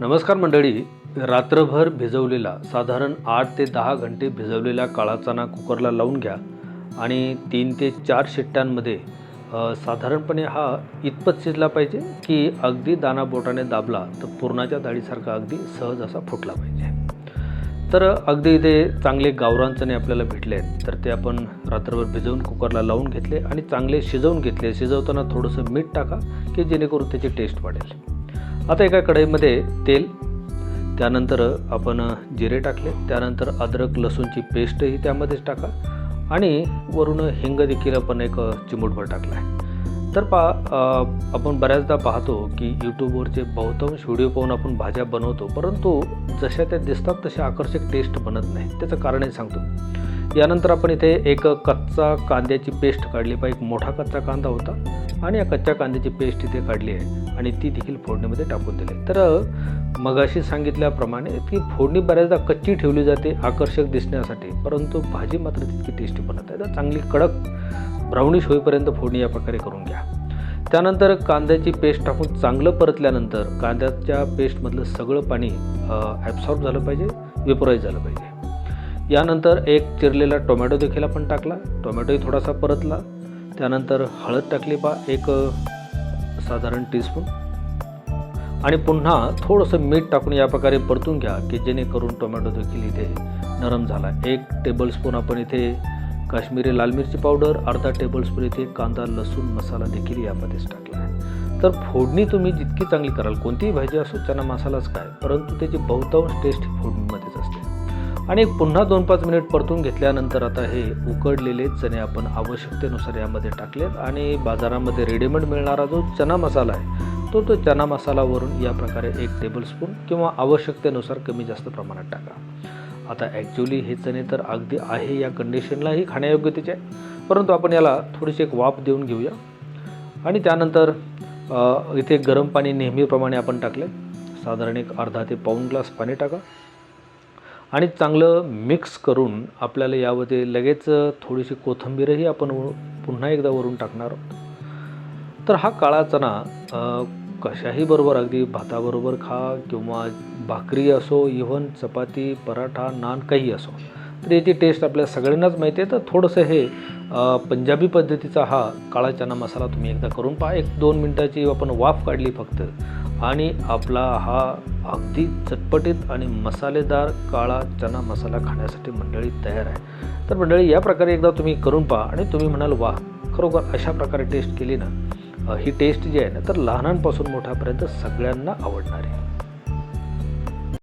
नमस्कार मंडळी. रात्रभर भिजवलेला साधारण आठ ते दहा घंटे भिजवलेला काळा चणा कुकरला लावून घ्या आणि तीन ते चार शिट्ट्यांमध्ये साधारणपणे हा इतपत शिजला पाहिजे की अगदी दाना बोटाने दाबला तर पुरणाच्या डाळीसारखा अगदी सहज असा फुटला पाहिजे. तर अगदी इथे चांगले गावरान चणे आपल्याला भेटले आहेत तर ते आपण रात्रभर भिजवून कुकरला लावून घेतले आणि चांगले शिजवून घेतले. शिजवताना थोडंसं मीठ टाका की जेणेकरून त्याची टेस्ट वाढेल. आता एका कढईमध्ये तेल त्यानंतर आपण जिरे टाकले त्यानंतर अद्रक लसूणची पेस्टही त्यामध्येच टाका आणि वरून हिंग देखील आपण एक चिमूटभर टाकला आहे. तर पा आपण बऱ्याचदा पाहतो की यूट्यूबवरचे बहुतांश व्हिडिओ पाहून आपण भाज्या बनवतो परंतु जशा त्या दिसतात तशा आकर्षक टेस्ट बनत नाही. त्याचं कारणही सांगतो. यानंतर आपण इथे एक कच्चा कांद्याची पेस्ट काढली पाहिजे. एक मोठा कच्चा कांदा होता आणि या कच्च्या कांद्याची पेस्ट इथे काढली आहे. आणि ती देखील फोडणीमध्ये टाकून दिली. तर मगाशी सांगितल्याप्रमाणे ती फोडणी बऱ्याचदा कच्ची ठेवली जाते आकर्षक दिसण्यासाठी परंतु भाजी मात्र तितकी टेस्टी बनत आहे. तर चांगली कडक ब्राउनिश होईपर्यंत फोडणी या प्रकारे करून घ्या. त्यानंतर कांद्याची पेस्ट टाकून चांगलं परतल्यानंतर कांद्याच्या पेस्टमधलं सगळं पाणी ॲब्सॉर्ब झालं पाहिजे वेपराईज झालं पाहिजे. यानंतर एक चिरलेला टोमॅटो देखील आपण टाकला. टोमॅटोही थोडासा परतला. त्यानंतर हळद टाकली पा एक साधारण टीस्पून आणि पुन्हा थोडंसं मीठ टाकून या प्रकारे परतून घ्या की जेणेकरून टोमॅटो देखील इथे नरम झाला. एक टेबलस्पून आपण इथे काश्मीरी लाल मिरची पावडर अर्धा टेबलस्पून इथे कांदा लसूण मसाला देखील यामध्येच टाकला आहे. तर फोडणी तुम्ही जितकी चांगली कराल कोणतीही भाजी असो त्यांना मसालाच काय परंतु त्याची बहुतांश टेस्ट फोडणीमध्येच असते. आणि पुन्हा दोन पाच मिनिट परतून घेतल्यानंतर आता हे उकडलेले चणे आपण आवश्यकतेनुसार यामध्ये टाकलेत आणि बाजारामध्ये रेडीमेड मिळणारा जो चना मसाला आहे तो तो चना मसालावरून या प्रकारे एक टेबलस्पून किंवा आवश्यकतेनुसार कमी जास्त प्रमाणात टाका. आता ॲक्च्युली हे चणे तर अगदी आहे या कंडिशनलाही खाण्यायोग्यतेचे आहे परंतु आपण याला थोडीशी एक वाफ देऊन घेऊया. आणि त्यानंतर इथे गरम पाणी नेहमीप्रमाणे आपण टाकले. साधारण एक अर्धा ते पाऊण ग्लास पाणी टाका. आणि चांगलं मिक्स करून आपल्याला यामध्ये लगेच थोडीशी कोथिंबीरही आपण व- पुन्हा एकदा वरून टाकणार आहोत. तर हा काळा चणा कशाही बरोबर अगदी भाताबरोबर खा किंवा भाकरी असो इव्हन चपाती पराठा नान काही असो. तर याची टेस्ट आपल्या सगळ्यांनाच माहिती आहे तर थोडंसं हे पंजाबी पद्धतीचा हा काळा चना मसाला तुम्ही एकदा करून पहा. एक दोन मिनटाची आपण वाफ काढली फक्त. आणि आपला हा अगदी चटपटीत आणि मसालेदार काळा चना मसाला खाण्यासाठी मंडळी तयार आहे. तर मंडळी या प्रकारे एकदा तुम्ही करून पहा आणि तुम्ही म्हणाल वा खरोखर अशा प्रकारे टेस्ट केली ना ही टेस्ट जी आहे ना तर लहानांपासून मोठ्यापर्यंत सगळ्यांना आवडणार. आहे